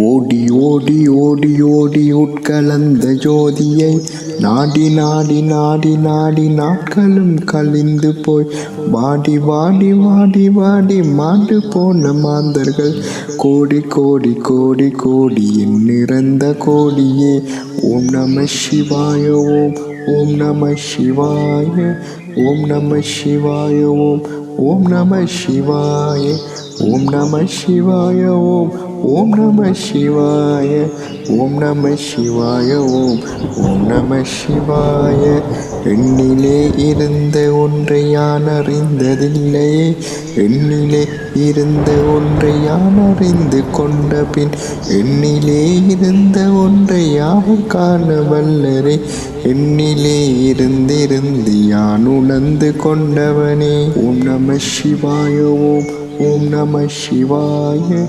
ஓடி ஓடி ஓடி ஓடி உட்கலந்த ஜோதியை. நாடி நாடி நாடி நாடி நாட்களும் கழிந்து போய். வாடி வாடி வாடி வாடி மாண்டு போன மாந்தர்கள். கோடி கோடி கோடி கோடி நிறந்த கோடியே. ஓம் நம சிவாய ஓம் ஓம் நம சிவாய ஓம் நம சிவாய ஓம் ஓம் நம சிவாய ஓம் நம சிவாய ஓம் ஓம் நம சிவாய ஓம் நம சிவாய ஓம் ஓம் நம சிவாய. எண்ணிலே இருந்த ஒன்றை யான் அறிந்ததில்லையே. எண்ணிலே இருந்த ஒன்றை யான் அறிந்து கொண்ட பின் எண்ணிலே இருந்த ஒன்றை யான் காண வல்லரே. எண்ணிலே இருந்திருந்து யான் உணர்ந்து கொண்டவனே. ஓம் நம சிவாய ஓம் ஓம் நம சிவாய.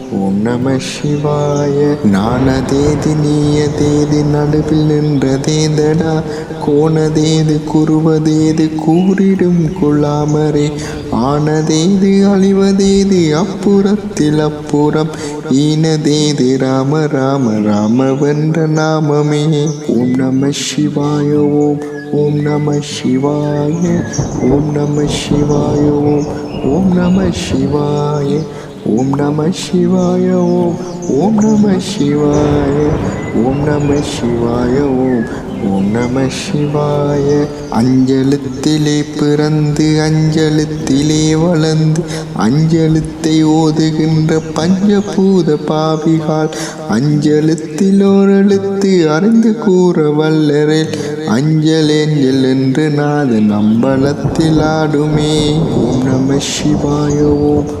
ஓம் நம சிவாய. நானதேது நீயதேது நடுவில் நின்றதேதடா. கோணதேது குருவதேது கூறிடும் கொள்ளாமரே ஆனதேது அழிவதேது அப்புறத்தில் அப்புறம். ஈனதேது ராம ராம ராமவென்ற நாமமே. ஓம் நம சிவாய ஓம். ஓம் நம சிவாய. ஓம் நம சிவாய ஓம். ஓம் நம சிவாய. ஓம் நம சிவாய ஓம் ஓம் நம சிவாய ஓம் நம சிவாய ஓம் ஓம் நம சிவாய. அஞ்சலத்திலே பிறந்து அஞ்சலத்திலே வளர்ந்து அஞ்சலத்தை ஓதுகின்ற பஞ்சபூத பாவிகால் அஞ்சலத்தில் ஓரெழுத்து அறிந்து கூற வல்லரில் அஞ்சலேஞ்சல் என்று நாது நம்பளத்தில் ஆடுமே. ஓம் நம சிவாய ஓம்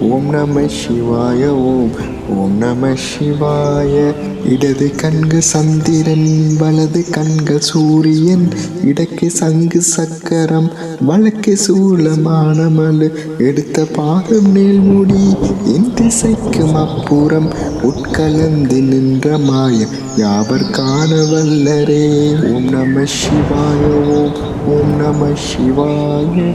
ஓம் நம சிவாய ஓம். ஓம் நம சிவாய. இடது கண்கு சந்திரன் வலது கண்கு சூரியன். இடக்கு சங்கு சக்கரம் வழக்கு சூலமானமலு எடுத்த பாதம் நீள்முடி என் திசைக்கும் அப்புறம் உட்கலந்து நின்ற மாயம் யாவர் காண வல்லரே? ஓம் நம சிவாய ஓம். ஓம் நம சிவாய.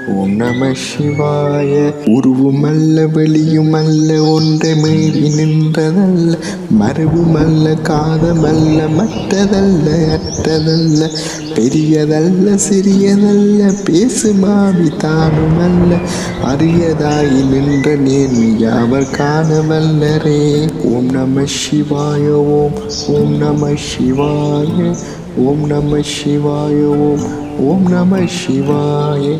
ஓம் நம சிவாய. உருவமல்ல வெளியுமல்ல ஒன்றை மீறி நின்றதல்ல. மரபுமல்ல காதமல்ல மற்றதல்ல அற்றதல்ல. பெரியதல்ல சிறியதல்ல பேசுமாவி தானுமல்ல. அரியதாய் நின்ற நேர்மையாவர் காண வல்லரே ஓம் நம சிவாய ஓம் ஓம் நம சிவாய. ஓம் நம சிவாய ஓம் ஓம் நம சிவாய.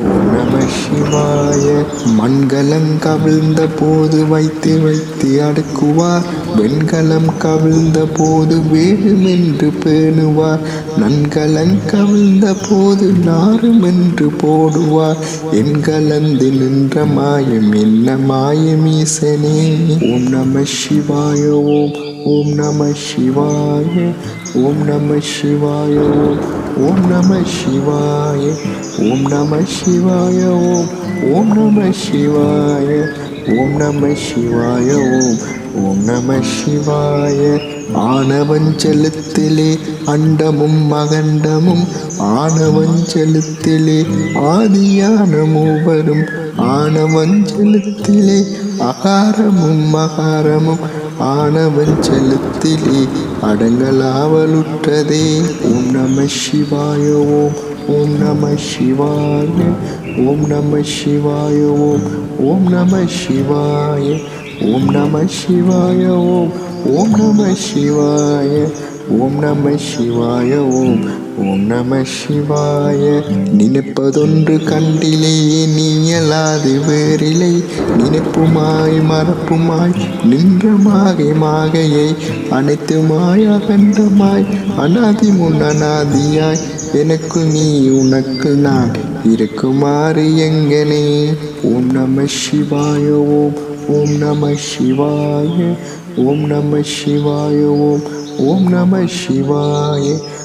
நம சிவாய மண்கலம் கவிழ்ந்த போது வைத்து வைத்து அடுக்குவார். வெண்கலம் கவிழ்ந்த போது வேணுமென்று பேணுவார். நன்கலங் கவிழ்ந்த போது நாருமென்று போடுவார். என் கலந்து நின்ற மாயம் என்ன மாயமீசனே ஓம் நம சிவாய ஓம் ஓம் நம சிவாய. ஓம் நம சிவாய ஓம் ஓம் நம சிவாய ஓம் நம சிவாய ஓம் ஓம் நம சிவாய ஓம் நம சிவாய ஓம் ஓம் நம சிவாய. ஆனவஞ்சலத்திலே அண்டமும் மகண்டமும் ஆனவஞ்சலத்திலே ஆதியான மூவரும் ஆனவஞ்சலத்திலே அகாரமும் மகாரமும் ஆனவன் செலுத்திலே அடங்கலாவலுற்றதே. ஓம் நம சிவாய ஓம் ஓம் நம சிவாய ஓம் நம சிவாய ஓம் ஓம் நம சிவாய ஓம் நம சிவாய ஓம் ஓம் நம சிவாய ஓம் நம சிவாய ஓம் ஓம் நம சிவாய. நினைப்பதொன்று கண்டிலேயே நீயலாது வேறிலை. நினைப்புமாய் மறப்புமாய் நின்ற மாகை மாகையை. அனைத்துமாய் அகண்டமாய் அனாதி முன் அனாதியாய். எனக்கு நீ உனக்கு நான் இருக்குமாறு எங்கனே. ஓம் நம சிவாய ஓம். ஓம் நம சிவாய. ஓம் நம சிவாய ஓம். ஓம் நம சிவாய.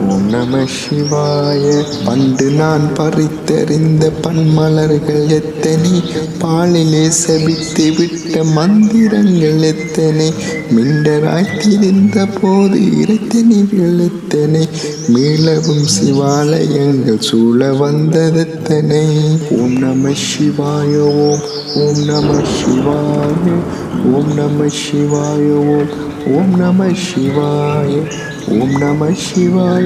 ஓம் நம சிவாய. பண்டு நான் பறித்தெறிந்த பன்மலர்கள் எத்தனை? பாலிலே செபித்து விட்ட மந்திரங்கள் எத்தனை? மிண்டராய்த்திருந்த போது இறைத்தனீர்கள் எத்தனை? மீளவும் சிவாலயங்கள் சூழ வந்ததெத்தனை ஓம் நம சிவாய ஓம் ஓம் நம சிவாய ஓம் நம சிவாய ஓம் ஓம் நம சிவாய ஓம் நம சிவாய.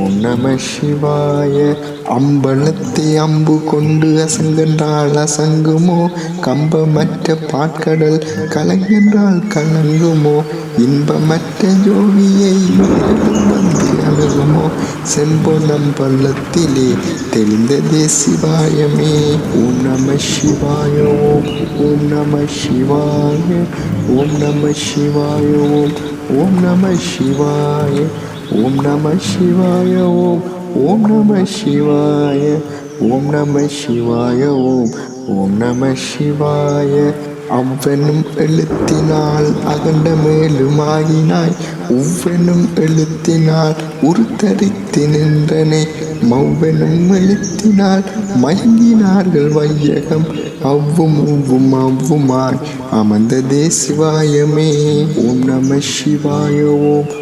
ஓம் நம சிவாய. அம்பலத்தை அம்பு கொண்டு அசங்கென்றால் அசங்குமோ? கம்பமற்ற பாட்கடல் கலங்கென்றால் கலங்குமோ? இன்பமற்ற ஜோவியை இரவும் வந்து அணுகுமோ? செம்பொன்னம் பள்ளத்திலே தெரிந்ததே சிவாயமே. ஓம் நம சிவாய ஓம் ஓம் நம சிவாய ஓம் நம சிவாய ஓம் ஓம் நம சிவாய. ஓம் நம சிவாய ஓம். ஓம் நம சிவாய ஓம் நம சிவாய ஓம். ஓம் நம சிவாய. அவ்வெனும் எழுத்தினால் அகண்ட மேலுமாயினாய் ஒவ்வெனும் எழுத்தினால் உருத்தரித்து நின்றனே. மவ்வெனும் எழுத்தினால் மயங்கினார்கள் வையகம். அவ்வும் உவ்வும் அவ்வுமாய். அமர்ந்ததே சிவாயமே. ஓம் நம சிவாய ஓம்.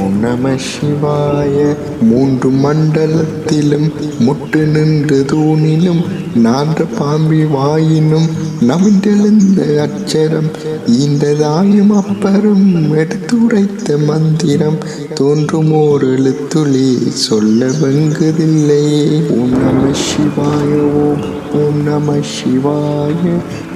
ஓம் நம சிவாய. மூன்று மண்டலத்திலும் முட்டு நின்று தூணிலும் நான்ற பாம்பி வாயினும் நவிந்தெழுந்த அச்சரம் இந்த தாயும் அப்பரும் எடுத்துரைத்த மந்திரம் தோன்றும் ஓர் எழுத்துளி சொல்ல வெங்குதில்லையே ஓம் நம சிவாய ஓம் ஓம் நம சிவாய.